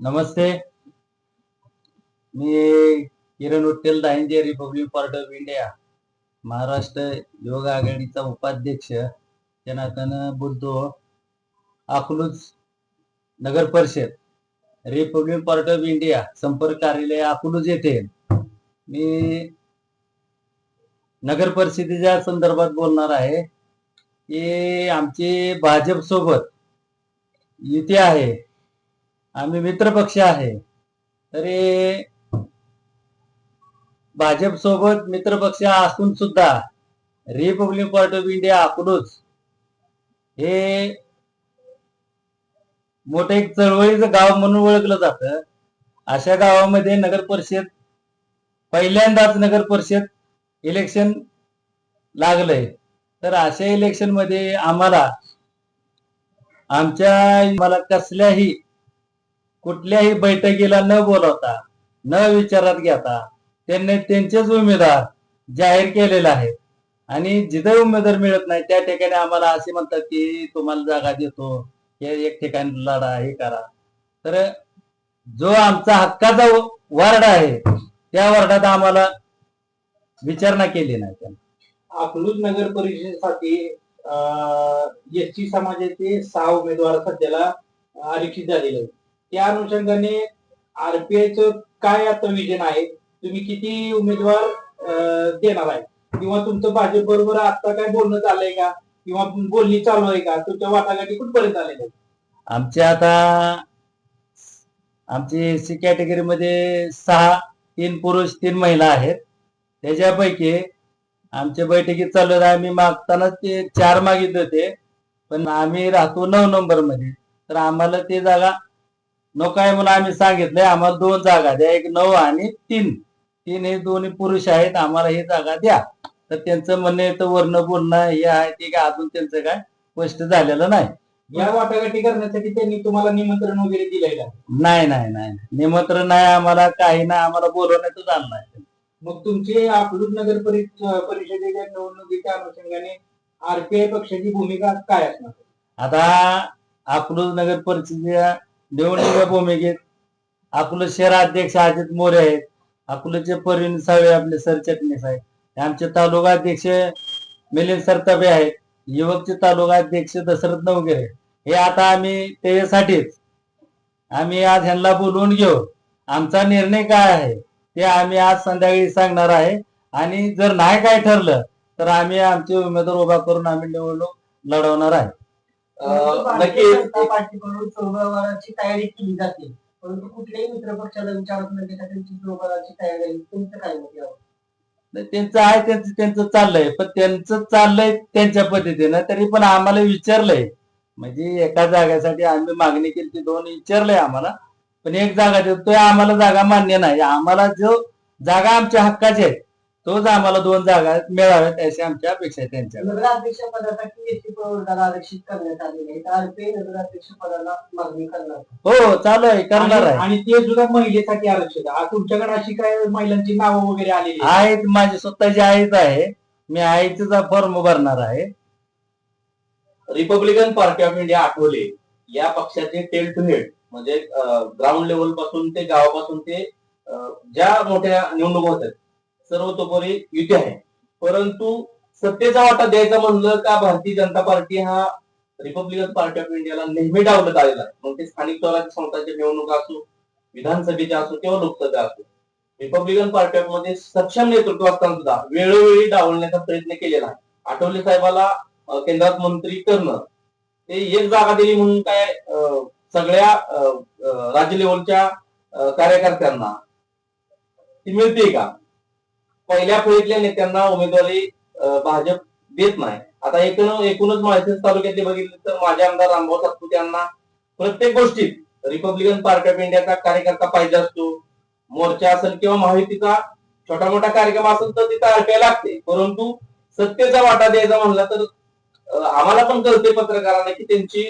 Namaste. Me Kiran Uttel Dahinje Republic part of India Maharashtra योग आघाडीचा उपाध्यक्ष त्या नात्यानं बोलतो अकलूज नगर परिषद रिपब्लिक पार्ट ऑफ इंडिया संपर्क कार्यालय अकलूज येथे. मी नगर परिषदेच्या संदर्भात बोलणार आहे. की आमची भाजप सोबत युती आहे. आम्ही मित्रपक्ष आहे. तरी भाजप सोबत मित्रपक्ष असून सुद्धा रिपब्लिक पार्टी ऑफ इंडिया आकडूच हे मोठं एक चळवळीचं गाव म्हणून ओळखलं जातं. अशा गावामध्ये नगर परिषद पहिल्यांदाच नगर परिषद इलेक्शन लागलंय. तर अशा इलेक्शनमध्ये आम्हाला आमच्या मला कसल्याही कुठल्याही बैठकीला न बोलवता न विचारात घेता त्यांनी त्यांचेच उमेदवार जाहीर केलेले आहेत. आणि जिथे उमेदवार मिळत नाही त्या ठिकाणी आम्हाला असे म्हणतात की तुम्हाला जागा देतो हे एक ठिकाणी लढा हे करा. तर जो आमचा हक्काचा वार्ड आहे त्या वार्डात आम्हाला विचारणा केली नाही त्यांना. अकलूज नगर परिषदेसाठी एस टी समाजाचे सहा उमेदवार सध्याला आरक्षित झालेले आहेत. त्या अनुषंगाने आरपीआयच काय आता विजन आहे? तुम्ही किती उमेदवार देणार आहे? किंवा तुमचं भाजप बरोबर आता काय बोलणं चाललंय का? किंवा बोलणी चालू आहे का? तुमच्या वाटाघाटी कुठपर्यंत आलेल्या आमचे आता आमची सी सी कॅटेगरीमध्ये सहा तीन पुरुष तीन महिला आहेत. त्याच्यापैकी आमच्या बैठकीत चालू आहे आम्ही मागताना ते चार मागितले होते. पण आम्ही राहतो नऊ नंबरमध्ये तर आम्हाला ते जागा नको आहे म्हणून आम्ही सांगितलंय आम्हाला दोन जागा द्या. एक नऊ आणि तीन. तीन हे दोन्ही पुरुष आहेत आम्हाला ही जागा द्या. तर त्यांचं म्हणणं येतं वर्ण बोलणं हे आहे ते काय अजून त्यांचं काय स्पष्ट झालेलं नाही. या वाटाघाटी करण्यासाठी त्यांनी तुम्हाला निमंत्रण वगैरे दिलंय का? नाही नाही नाही निमंत्रण नाही आम्हाला काही नाही आम्हाला बोलवण्याचं नाही. मग तुमचे अकलूज नगर परि- परिषदेच्या निवडणुकीच्या अनुषंगाने आरपीआय पक्षाची भूमिका काय असणार? आता अकलूज नगर परिषदेच्या निवडणुकीच्या भूमिकेत अकलूज शहराध्यक्ष अजित मोरे आहेत. अकलूजचे परवीन सावे आपले सरचटणीस आहेत. आमचे तालुका अध्यक्ष मिलिंद सरतापे आहेत. युवकचे तालुका अध्यक्ष दशरथ नवगिरे हे आता आम्ही त्याच्यासाठीच आम्ही आज ह्यांना बोलवून घेऊ. आमचा निर्णय काय आहे ते आम्ही आज संध्याकाळी सांगणार आहे. आणि जर नाही काय ठरलं तर आम्ही आमचे उमेदवार उभा करून आम्ही निवडणूक लढवणार आहे. नक्कीच पार्टीकडून चौघावाराची तयारी केली जाते. परंतु कुठल्याही मित्र पक्षाला विचारत न घेता त्यांची चौघावाराची तयारी आहे. तुमचं काय मत यावर? नाही, त्यांचं आहे त्यांचं त्यांचं चाललंय. पण त्यांचं चाललंय त्यांच्या पद्धतीनं तरी पण आम्हाला विचारलंय. म्हणजे एका जागेसाठी आम्ही मागणी केली ती दोन विचारलंय आम्हाला. पण एक जागा देतोय आम्हाला जागा मान्य नाही. आम्हाला जो जागा आमच्या हक्काची आहे तोच आम्हाला दोन जागा मिळाव्यात अशी आमची अपेक्षा आहे त्यांच्या नगराध्यक्ष पदासाठी एसटी प्रवर्गाला आरक्षित करण्यात आलेले आहे. तर आरपीआय नगराध्यक्ष पदाला मागणी करणार. हो चालू आहे करणार आणि आहे. आणि ते सुद्धा महिलेसाठी आरक्षित आहे. तुमच्याकडे अशी काय महिलांची नावं वगैरे आलेली आहेत? आहेत माझी स्वतःची आईच आहे. मी आईचा फॉर्म भरणार आहे. Republican Party of India Athawale. या पक्षाचे टेल टू हेड म्हणजे ग्राउंड लेवलपासून ते गावापासून ते अं, ज्या मोठ्या निवडणुका होतात सर्वतोपरी युती आहे. परंतु सत्तेचा वाटा द्यायचा म्हणलं का भारतीय जनता पार्टी हा रिपब्लिकन पार्टी ऑफ इंडियाला नेहमी डावलत आलेला आहे. मग ते स्थानिक स्वराज्य संस्थांच्या निवडणुका असो विधानसभेच्या असो किंवा लोकसभा असो रिपब्लिकन पार्टी ऑफमध्ये सक्षम नेतृत्व असताना सुद्धा वेळोवेळी डावलण्याचा प्रयत्न केलेला आहे. आठवले साहेबाला केंद्रात मंत्री करणं ते एक जागा दिली म्हणून काय सगळ्या राज्य लेवलच्या कार्यकर्त्यांना ती मिळते का? पहिल्या फळीतल्या नेत्यांना उमेदवारी भाजप देत नाही. आता एकूण एकूणच माळशेज तालुक्यातले बघितले तर माझे आमदार रामभाऊ सातपुते यांना प्रत्येक गोष्टीत रिपब्लिकन पार्टी ऑफ इंडियाचा कार्यकर्ता पाहिजे असतो. मोर्चा असेल किंवा महायुतीचा छोटा मोठा कार्यक्रम असेल तर तिथं अडकाय लागते. परंतु सत्तेचा वाटा द्यायचा म्हणला तर आम्हाला पण कळते पत्रकारांना की त्यांची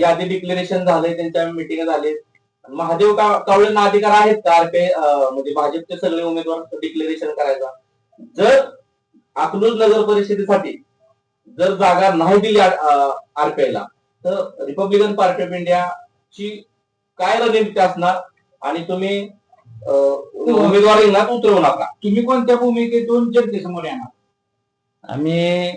यादी डिक्लेरेशन झाले त्यांच्या मिटिंग झाले महादेव का- कावळेंना अधिकार आहेत का? आरपीआय म्हणजे भाजपचे सगळे उमेदवार डिक्लेरेशन करायचा. जर अकलूज नगर परिषदेसाठी जर जागा नाही दिली आरपीआयला तर रिपब्लिकन पार्टी ऑफ इंडियाची काय रणनीती असणार? आणि तुम्ही उमेदवार उमेदवारींना उतरवू नका. तुम्ही कोणत्या भूमिकेतून जनतेसमोर येणार? आम्ही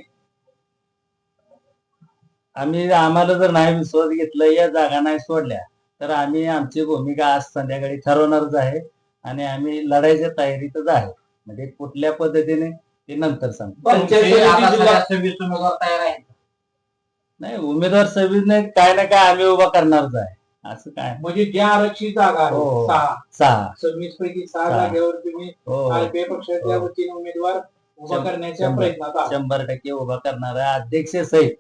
आम्ही आम्हाला जर नाही विश्वास घेतलं या जागा नाही सोडल्या तर आम्ही आमची भूमिका आज संध्याकाळी ठरवणारच आहे आणि आम्ही लढायच्या तयारीतच आहे. म्हणजे कुठल्या पद्धतीने ते नंतर सांगतो सव्वीस उमेदवार तयार आहेत? नाही काय ना काय आम्ही उभा करणारच आहे. असं काय? म्हणजे ज्या आरक्षित जागा हो, हो. सहा. सहा. सव्वीस पैकी सहा. जागेवर तुम्ही हो. आरपीआय पक्षाच्या. वतीने उमेदवार उभा शंभर- करण्याच्या. प्रयत्नात आहात. शंभर टक्के उभा करणारा अध्यक्ष सहित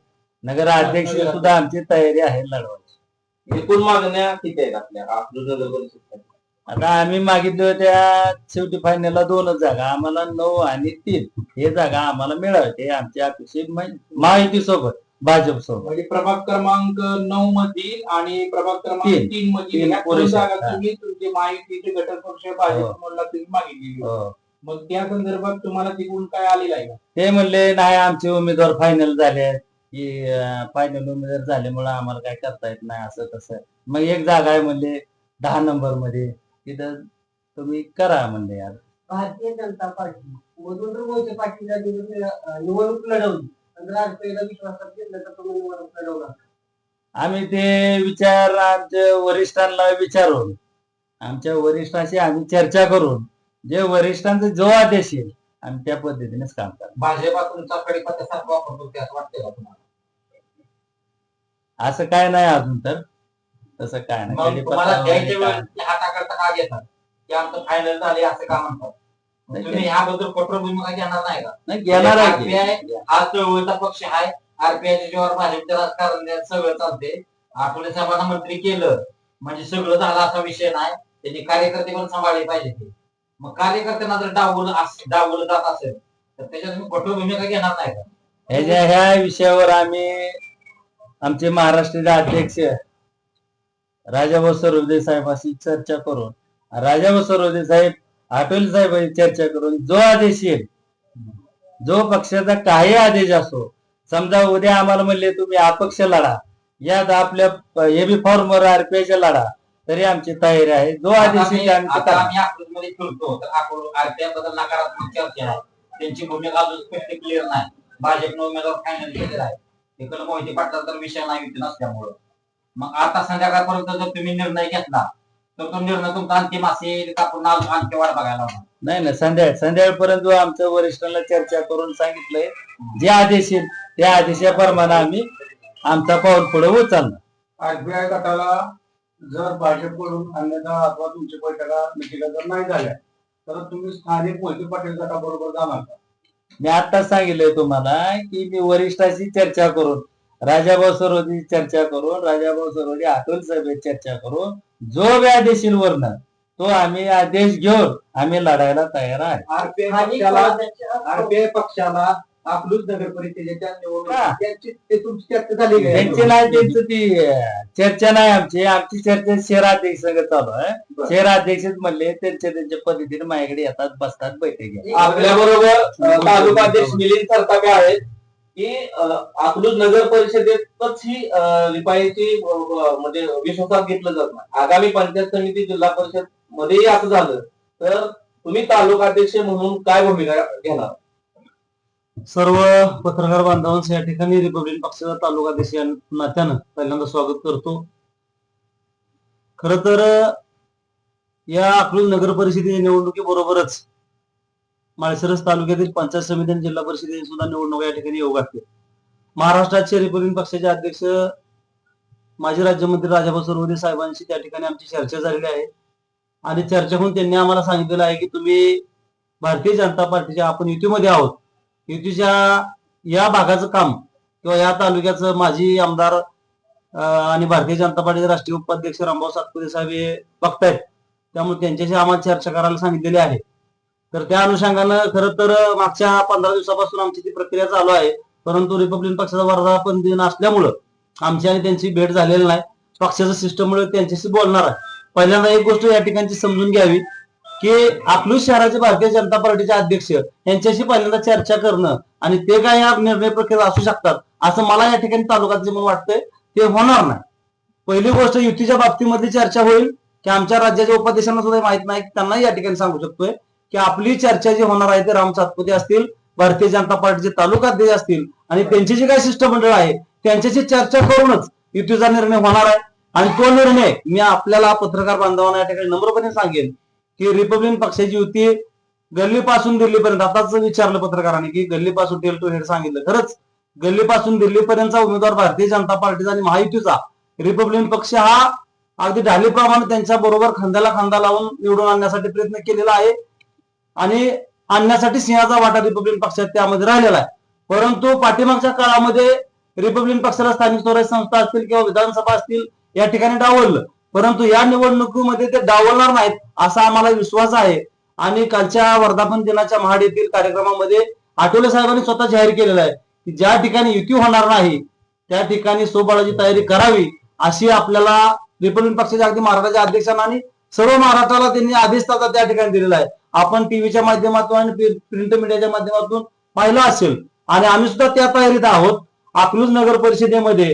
नगर अध्यक्ष सुद्धा आमची तयारी आहे लढवायची. एकूण मागण्या किती आहेत आपल्या अकलूज नगर परिषद आता आम्ही मागितल्या होत्या शेवटी फायनलला दोनच जागा आम्हाला नऊ आणि तीन हे जागा आम्हाला मिळावे आमच्या अपेक्षित महायुती सोबत भाजप सोबत म्हणजे प्रभाग क्रमांक नऊ मधील आणि प्रभाग क्रमांक तीन. मधील तीन ह्या दोन पुरेशा. जागा हा. तुम्ही तुमचे माहितीचे घटक पक्ष हो. भाजपला तुम्ही मागितलेली होती. हो. मग त्या संदर्भात तुम्हाला तिकडून काय आलेलं आहे का? ते म्हणले नाही आमचे उमेदवार फायनल झाले आहेत की फायनल उमेदवार झाल्यामुळे आम्हाला काय करता येत नाही असं तसं. मग एक जागा आहे म्हणले दहा नंबरमध्ये. तिथं तुम्ही करा म्हणले यार. भारतीय जनता पार्टी. मधून जर मोहिते पाटील यांनी निवडणूक लढवली. आणि राजकीयला विश्वासात घेतलं तर तुम्ही निवडणूक लढवणार. आम्ही ते विचार आमच्या वरिष्ठांना विचारून आमच्या वरिष्ठांशी आम्ही चर्चा करून जे वरिष्ठांचा जो आदेश येईल आम्ही त्या पद्धतीनेच काम करणार. भाजप तुमचा कडीपत्त्यासारखा वापरतो ते असं वाटतंय का तुम्हाला? असं काय नाही अजून तर. तसं काय नाही. मग तुम्हाला कडीपत्ता द्यायच्या वगैरे काय वेळेस ते हाताकरता का घेतात? की आमचं फायनल झाले असं का म्हणतात? नाही. तुम्ही ह्याबद्दल कठोर भूमिका घेणार नाही का? नाही, घेणार आहे की. हा चळवळीचा पक्ष आहे आरपीआयच्या जीवावर भाजपच्या राजकारण सगळं चालते आठवले साहेबांना मंत्री केलं म्हणजे सगळं झालं असा विषय नाही. त्यांनी कार्यकर्ते पण सांभाळले पाहिजे ते. मग कार्यकर्त्यांना जर डावलं अस- डावलं जात असेल तर त्याच्यात तुम्ही कठोर भूमिका घेणार नाही का? ह्याच्या ह्या विषयावर आम्ही आमचे महाराष्ट्राचे अध्यक्ष राजाभाऊ सरोदे साहेबांशी चर्चा करून राजाभाऊ सरोदे साहेब आठवले साहेबांशी चर्चा करून जो आदेश येईल जो पक्षाचा काही आदेश असो समजा उद्या आम्हाला म्हणले तुम्ही अपक्ष लढा यात आपल्या हे बी फॉर्मवर आरपीआयच्या लढा तरी आमची तयारी आहे. जो आदेश येईल आम्ही आता करणार. आम्ही अकलूजमध्ये फिरतो तर अकलूज आरपीआयबद्दल नकारात्मक चर्चा आहे. त्यांची भूमिका अजून स्पष्ट क्लिअर नाही. भाजपनं उमेदवार फायनल केलेला आहे. तिकडे मोहिते पाटला तर विषय नाही युती नसल्यामुळं. मग आता संध्याकाळपर्यंत जर तुम्ही निर्णय घेतला तर तो निर्णय तुमचा अंतिम असेल का पुन्हा आणखी वाट बघायला होणार नाही ना संध्याकाळ संध्याकाळपर्यंत आमच्या वरिष्ठांना चर्चा करून सांगितलंय. जे आदेश येईल त्या आदेशाप्रमाणे आम्ही आमचा पाऊल पुढे उचलणार. आरबीआय गटाला जर भाजपकडून अन्यथा अथवा तुमच्या बैठका मिटिंगा जर नाही झाल्या तर तुम्ही स्थानिक मोहिते पाटील गटाबरोबर जाणार का? मी आताच सांगितलंय तुम्हाला की मी वरिष्ठाशी चर्चा करून राजाभाऊ सरोदी चर्चा करून राजाभाऊ सरोदी आठवल सभेत चर्चा करून जो व्या देशील वरनं तो आम्ही आदेश घेऊन आम्ही लढायला तयार आहे. आरपीआय पक्षाला अकलूज नगर परिषदेच्या. निवडणूक त्यांची ते तुमची चर्चा झाली का? त्यांची नाही त्यांचं ती अं, चर्चा नाही आमची आमची चर्चा शहराध्यक्ष संघ चालू आहे बरं. शहराध्यक्षच म्हणले त्यांच्या त्यांच्या पद्धतीने माझ्याकडे येतात बसतात बैठक घेतात. आपल्या बरोबर तालुका अध्यक्ष मिलिंद सरतापे आहेत की अं, अकलूज नगर परिषदेतच ही अं, रिपाईची अं, अं, म्हणजे विश्वासात घेतलं जात नाही आगामी पंचायत समिती जिल्हा परिषद मध्येही असं झालं तर तुम्ही तालुका अध्यक्ष म्हणून काय भूमिका घेणार सर्व पत्रकार बांधवांचं या ठिकाणी रिपब्लिक पक्षाचा तालुका देश या नात्यानं पहिल्यांदा स्वागत करतो. खर तर या अकलूज नगर परिषदेच्या निवडणुकीबरोबरच माळशिरस तालुक्यातील पंचायत समिती आणि जिल्हा परिषदेची सुद्धा निवडणूक या ठिकाणी येऊ घातली महाराष्ट्राचे रिपब्लिक पक्षाचे अध्यक्ष माजी राज्यमंत्री राजाभाऊ सरवदे साहेबांशी त्या ठिकाणी आमची चर्चा झालेली आहे. आणि चर्चा होऊन त्यांनी आम्हाला सांगितलेलं आहे की तुम्ही भारतीय जनता पार्टीच्या आपण युतीमध्ये आहोत. युतीच्या या भागाचं काम किंवा या तालुक्याचं माजी आमदार आणि भारतीय जनता पार्टीचे राष्ट्रीय उपाध्यक्ष रामभाऊ सातपुते साहेब हे बघतायत. त्यामुळे त्यांच्याशी आम्हाला चर्चा करायला सांगितलेली आहे. तर त्या अनुषंगानं खरं तर मागच्या पंधरा दिवसापासून आमची ती प्रक्रिया चालू आहे. परंतु रिपब्लिकन पक्षाचा वर्धापन दिन असल्यामुळं आमची आणि त्यांची भेट झालेली नाही. पक्षाच्या सिस्टममुळे त्यांच्याशी बोलणार आहे. पहिल्यांदा एक गोष्ट या ठिकाणची समजून घ्यावी. की आपली शहराचे भारतीय जनता पार्टीचे अध्यक्ष यांच्याशी पहिल्यांदा चर्चा करणं आणि ते काय या निर्णय प्रक्रिया असू शकतात असं मला या ठिकाणी तालुक्यात जे वाटतंय ते होणार नाही. पहिली गोष्ट युतीच्या बाबतीमधली चर्चा होईल की आमच्या राज्याच्या उपाध्यक्षांना सुद्धा माहीत नाही त्यांना या ठिकाणी सांगू शकतोय की आपली चर्चा जी होणार आहे ते राम सातपुते असतील भारतीय जनता पार्टीचे तालुका अध्यक्ष असतील आणि त्यांची जी काय शिष्टमंडळ आहे त्यांच्याशी चर्चा करूनच युतीचा निर्णय होणार आहे. आणि तो निर्णय मी आपल्याला पत्रकार बांधवांना या ठिकाणी नम्रपणे सांगेन की रिपब्लिकन पक्षाची युती गल्लीपासून दिल्लीपर्यंत. आताच विचारलं पत्रकारांनी की गल्लीपासून टेल टू हेड सांगितलं. खरंच गल्लीपासून दिल्लीपर्यंतचा उमेदवार भारतीय जनता पार्टीचा आणि महायुतीचा. रिपब्लिकन पक्ष हा अगदी ढालीप्रमाणे त्यांच्या बरोबर खांद्याला खांदा लावून निवडून आणण्यासाठी प्रयत्न केलेला आहे. आणि आणण्यासाठी सिंहाचा वाटा रिपब्लिकन पक्षात त्यामध्ये राहिलेला आहे. परंतु पाठीमागच्या काळामध्ये रिपब्लिकन पक्षाला स्थानिक स्वराज्य संस्था असतील किंवा विधानसभा असतील या ठिकाणी डावललं. परंतु या निवडणुकीमध्ये ते डावलणार नाहीत असा आम्हाला विश्वास आहे. आणि कालच्या वर्धापन दिनाच्या महाड येथील कार्यक्रमामध्ये आठवले साहेबांनी स्वतः जाहीर केलेला आहे की ज्या ठिकाणी युती होणार नाही त्या ठिकाणी सोबाळाची तयारी करावी अशी आपल्याला रिपब्लिकन पक्षाच्या अगदी महाराष्ट्राच्या अध्यक्षांना आणि सर्व महाराष्ट्राला त्यांनी आदेश त्याचा त्या ठिकाणी दिलेला आहे. आपण टीव्हीच्या माध्यमातून आणि प्रिंट मीडियाच्या माध्यमातून पाहिलं असेल आणि आम्ही सुद्धा त्या तयारीत आहोत. अकलूज नगर परिषदेमध्ये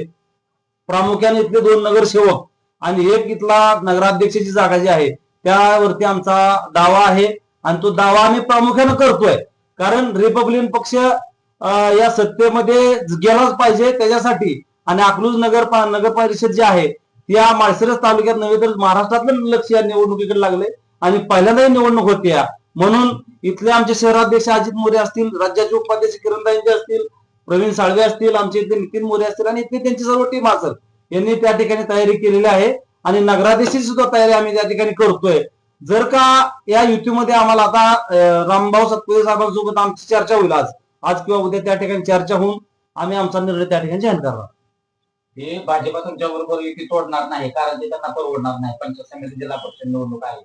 प्रामुख्याने इथले दोन नगरसेवक आणि एक इथला नगराध्यक्षाची जागा जी आहे त्यावरती आमचा दावा आहे. आणि तो दावा आम्ही प्रामुख्याने करतोय. कारण रिपब्लिकन पक्ष या सत्तेमध्ये गेलाच पाहिजे त्याच्यासाठी. आणि अकलूज नगर नगर परिषद जी आहे या माळशिरस तालुक्यात नव्हे तर महाराष्ट्रातलं लक्ष या निवडणुकीकडे लागले आणि पहिल्यांदाही निवडणूक होती या. म्हणून इथले आमचे शहराध्यक्ष अजित मोरे असतील राज्याचे उपाध्यक्ष किरणताईंचे असतील प्रवीण साळवे असतील आमचे इथे नितीन मोरे असतील आणि इथे त्यांची सर्व टीम असेल. यांनी त्या ठिकाणी तयारी केलेली आहे. आणि नगराध्यक्षाची सुद्धा तयारी आम्ही त्या ठिकाणी करतोय. जर का या युतीमध्ये आम्हाला आता रामभाऊ सतपुते साहेबांसोबत आमची चर्चा होईल आज. आज किंवा उद्या त्या ठिकाणी चर्चा होऊन आम्ही आमचा निर्णय त्या ठिकाणी जाहीर करणार हे भाजपा तुमच्या बरोबर युती तोडणार नाही कारण ते त्यांना परवडणार नाही. पंचायत समिती जिल्हा परिषद निवडणूक आहे.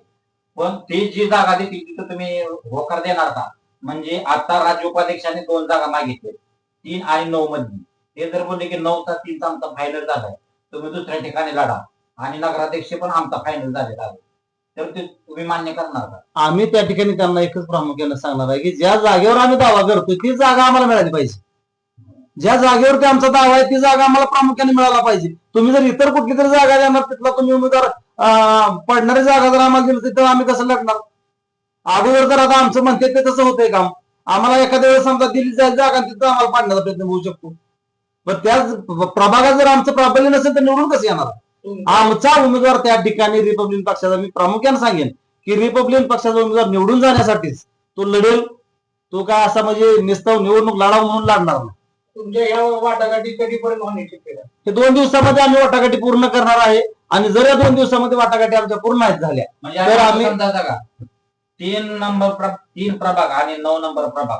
पण ते जी जागा देतील तिथं तुम्ही होकार देणार का? म्हणजे आता राज्य उपाध्यक्षाने दोन जागा मागितले तीन आणि नऊ मधली. ते जर बोलले की नऊचा तीनचा आमचा फायनल झालाय. तुम्ही दुसऱ्या ठिकाणी लढा. आणि नगराध्यक्ष पण आमचा फायनल झालेला आहे. तर ते तुम्ही मान्य करणार का? आम्ही त्या ठिकाणी त्यांना एकच प्रामुख्याने सांगणार आहे की ज्या जागेवर आम्ही दावा करतोय ती जागा आम्हाला मिळाली पाहिजे. ज्या जागेवरती आमचा दावा आहे ती जागा आम्हाला प्रामुख्याने मिळाला पाहिजे. तुम्ही जर इतर कुठली तरी जागा देणार तिथला तुम्ही उमेदवार पडणारी जागा जर आम्हाला दिली तिथं आम्ही कसं लढणार? अगोदर जर आता आमचं म्हणते ते तसं होतंय काम. आम्हाला एखाद्या वेळेस समजा दिली जाईल जागा तिथं आम्हाला पाडण्याचा प्रयत्न होऊ शकतो. पण त्याच प्रभागात जर आमचं प्राबल्य नसेल तर निवडून कसं येणार? आमचा उमेदवार त्या ठिकाणी रिपब्लिकन पक्षाचा मी प्रामुख्याने सांगेन की रिपब्लिकन पक्षाचा उमेदवार निवडून जाण्यासाठीच तो लढेल तो काय असा म्हणजे निस्तव निवडणूक लढाव म्हणून लढणार नाही. तुमच्या या वाटाघाटी कधीपर्यंत होण्याची? हे दोन दिवसामध्ये आम्ही वाटाघाटी पूर्ण करणार आहे आणि जर या दोन दिवसामध्ये वाटाघाटी आमच्या पूर्ण आहेत झाल्या म्हणजे तर आम्ही- जागा तीन नंबर तीन प्रभाग आणि नऊ नंबर प्रभाग.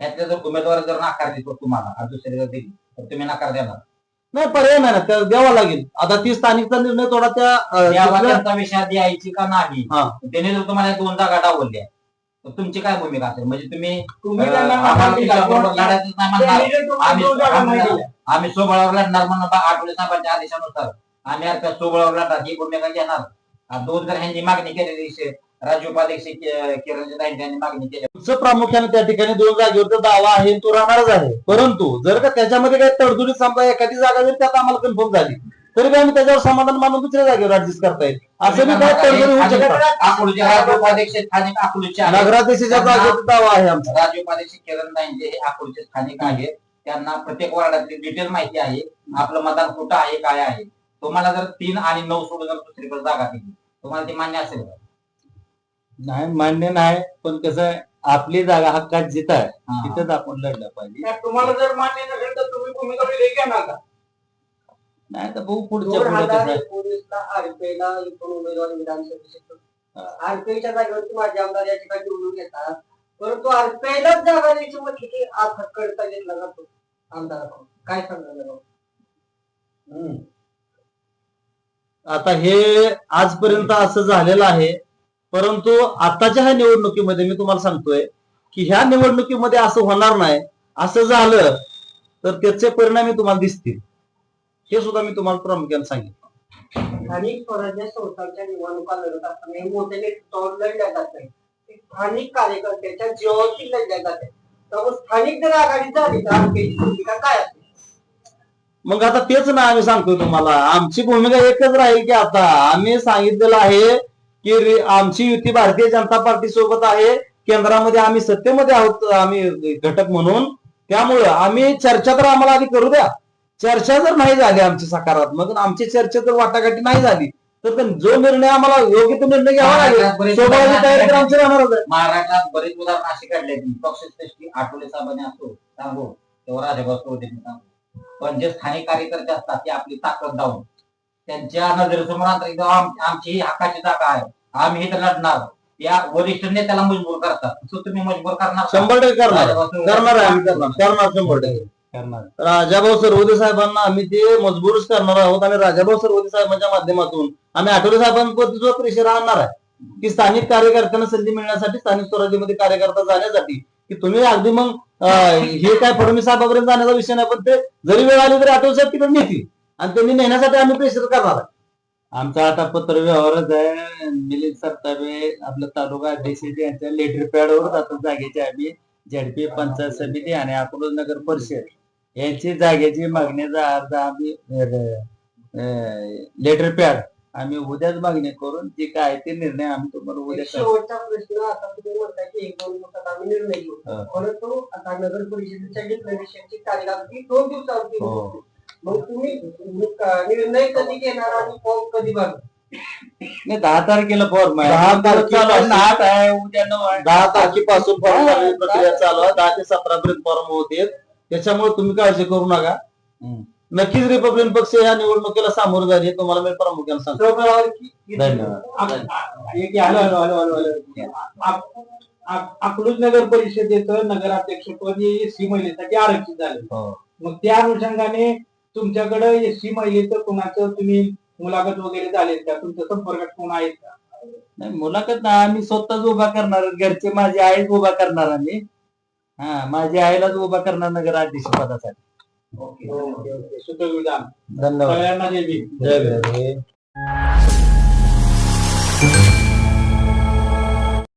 त्यातले जर उमेदवार जर नकार देतो तुम्हाला जर दिली तर तुम्ही नकार देणार नाही पर्याय नाही ना त्या द्यावा लागेल. आता ती स्थानिकचा निर्णय थोडा त्या अं, यावा दुसऱ्या- त्यांचा विषय द्यायची का नाही? हा. त्याने जर तुम्हाला दोन जागा डावलल्या तर तुमची काय भूमिका असेल? म्हणजे तुम्ही तुम्ही अं, त्यांना आम्हाला नकार दिला. तुमच्याबरोबर लढायचंच नाही म्हणणार. त्यांनी जर तुम्हाला आम्ही दोन जागा नाही आम्ही- दिल्या, आम्ही सोबळावर लढणार म्हणून बा- आठवले साहेबांच्या आदेशानुसार. आम्ही आता सोबळावर लढणार ही भूमिका घेणार. आणि दोन जर ह्यांची मागणी केलेली राज्य उपाध्यक्ष कि- किरणजी ताईंनी यांनी मागणी केली. तुमचं प्रामुख्याने त्या ठिकाणी दोन जागेवर दावा आहे तो राहणारच आहे. परंतु जर का त्याच्यामध्ये काही तडजोडी समजा एखादी जागा जर त्यात आम्हाला कन्फर्म झाली तरी बी आम्ही त्याच्यावर समाधान मानून दुसऱ्या जागेवर ऍडजस्ट करता येईल असं बी काय तडजोडी होऊ शकत. अकलूचे राज्य उपाध्यक्ष स्थानिक अकलूचे. नगराध्यक्षाच्या जागेवर दावा आहे आमचा. राज्य उपाध्यक्ष किरण ताईंचे हे अकलूचे स्थानिक आहेत. त्यांना प्रत्येक वार्डातली डिटेल माहिती आहे. आपलं मतदान कुठं आहे काय आहे? तुम्हाला जर तीन आणि नऊ सोडून जर दुसरीकडे जागा दिली तुम्हाला ती मान्य असेल का? नाही मान्य नाही पण कसं आहे आपली जागा हक्कात जिथं आहे हा. तिथंच आपण लढलं पाहिजे. नाही, तुम्हाला जर मान्य नसेल तर तुम्ही भूमिका वेगळी घेणार का? नाही तर भाऊ पुढच्या जोर पुढे कसं हातात आहे. एकोणीसला आरपीआयला एकूण उमेदवार विधानसभेचे आरपीआयच्या जागेवरती माझे आमदार या ठिकाणी निवडून येतात परंतु आरपीआयलाच जागा द्यायची मग किती आज कडता घेतला जातो आमदाराकडून काय सांगणार आता हे आजपर्यंत असं झालेलं आहे परंतु आताच्या ह्या निवडणुकीमध्ये मी तुम्हाला सांगतोय की ह्या निवडणुकीमध्ये असं होणार नाही असं झालं तर त्याचे परिणाम तुम्हाला दिसतील. हे सुद्धा मी तुम्हाला प्रामुख्याने सांगितलं. स्थानिक स्वराज्य संस्थांच्या निवडणुका लढत असताना मोठ्याने तोड लढल्या जात नाही स्थानिक कार्यकर्त्याच्या जीवावरती लढल्या जाते त्यामुळे स्थानिक जर आघाडी झाली तर आरपीआयची भूमिका काय असते मग आता तेच ना आम्ही सांगतो तुम्हाला. आमची भूमिका एकच राहील की आता आम्ही सांगितलेलं आहे की आमची युती भारतीय जनता पार्टी सोबत आहे. केंद्रामध्ये आम्ही सत्तेमध्ये आहोत आम्ही घटक म्हणून. त्यामुळं आम्ही चर्चा तर आम्हाला आधी करू द्या. चर्चा जर नाही झाली आमची सकारात्मक आमची चर्चा जर वाटाघाटी नाही झाली. तर जो निर्णय आम्हाला योग्य तो निर्णय घ्यावा लागेल. बरेच स्वभावाची तयारी तर आमची राहणारच आहे. महाराष्ट्रात बरेच उदाहरण असे काढले पक्षश्रेष्ठी आठवले साहेबांनी असो सांगू. किंवा राजाभाऊ पण जे स्थानिक कार्यकर्ते असतात ते आपली ताकद दावून त्यांच्या नजरेसमोर आम- आमची ही हक्काची जागा आहे. आम्ही हे तर लढणार. या वरिष्ठ नेत्याला मजबूर करतात. तो तुम्ही मजबूर करणार? शंभर टक्के करणार. करणार आहे आम्ही. करणार. करणार शंभर टक्के. करणार. राजाभाऊ सरवदे साहेबांना आम्ही ते मजबूरच करणार आहोत आणि राजाभाऊ सरवदे साहेबांच्या माध्यमातून आम्ही आठवले साहेबांवरती जो प्रेशर आणणार आहे की स्थानिक कार्यकर्त्यांना संधी मिळण्यासाठी स्थानिक स्वराज्यामध्ये कार्यकर्ता जाण्यासाठी की तुम्ही अगदी मग हे काय फडणवीस साहेबापर्यंत जाण्याचा विषय नाही पण ते जरी वेळ आली तरी आठवले साहेब तिकडे नेतील. आणि त्यांनी नेण्यासाठी आम्ही प्रेशर करणार आहे आमचा आता पत्र व्यवहारच आहे मिलिंद सरताबे आपलं तालुका अध्यक्ष यांच्या लेटर पॅडवर जातो जागेची आम्ही झेडपी पंचायत समिती आणि अकोला नगर परिषद यांची जागेची मागणीचा अर्ज आम्ही लेटर पॅड आम्ही उद्याच मागणी करून जे काय ते निर्णय आम्ही तुम्हाला उद्या. शेवटचा प्रश्न आता तुम्ही म्हणताय की एक दोन दिवसात आम्ही निर्णय घेऊ हा. परंतु आता नगर परिषदेच्या डिक्लेरेशनची दोन दिवसावरती हो. होती. मग तुम्ही निर्णय कधी घेणार आणि फॉर्म कधी भरणार? नाही दहा तारखेला फॉर्म आहे. दहा तारखेला- आठ आहे उद्या नऊ आहे. दहा तारखेपासून फॉर्म भरण्याची प्रक्रिया चालू आहे. दहा ते सतरा पर्यंत फॉर्म होते. त्याच्यामुळे तुम्ही काळजी करू नका. नक्कीच रिपब्लिकन पक्ष या निवडणुकीला सामोरं जाईल हे तुम्हाला मी प्रामुख्याने सांगतो. धन्यवाद. अकलूज नगर परिषदेचं नगराध्यक्ष पद एस सी महिलेसाठी आरक्षित झाले. हो. मग त्या अनुषंगाने तुमच्याकडे एस सी महिलेचं कोणाचं तुम्ही मुलाखत वगैरे झालेत का? तुमच्या संपर्कात कोण आहेत का? नाही मुलाखत नाही आम्ही स्वतःच उभा करणार. घरचे माझी आईच उभा करणार आम्ही. हा माझ्या आईलाच उभा करणार नगर अध्यक्ष पदासाठी. ओके ओके सुतविधान धन्यवाद. सगळ्यांना जय भीम. जय भीम.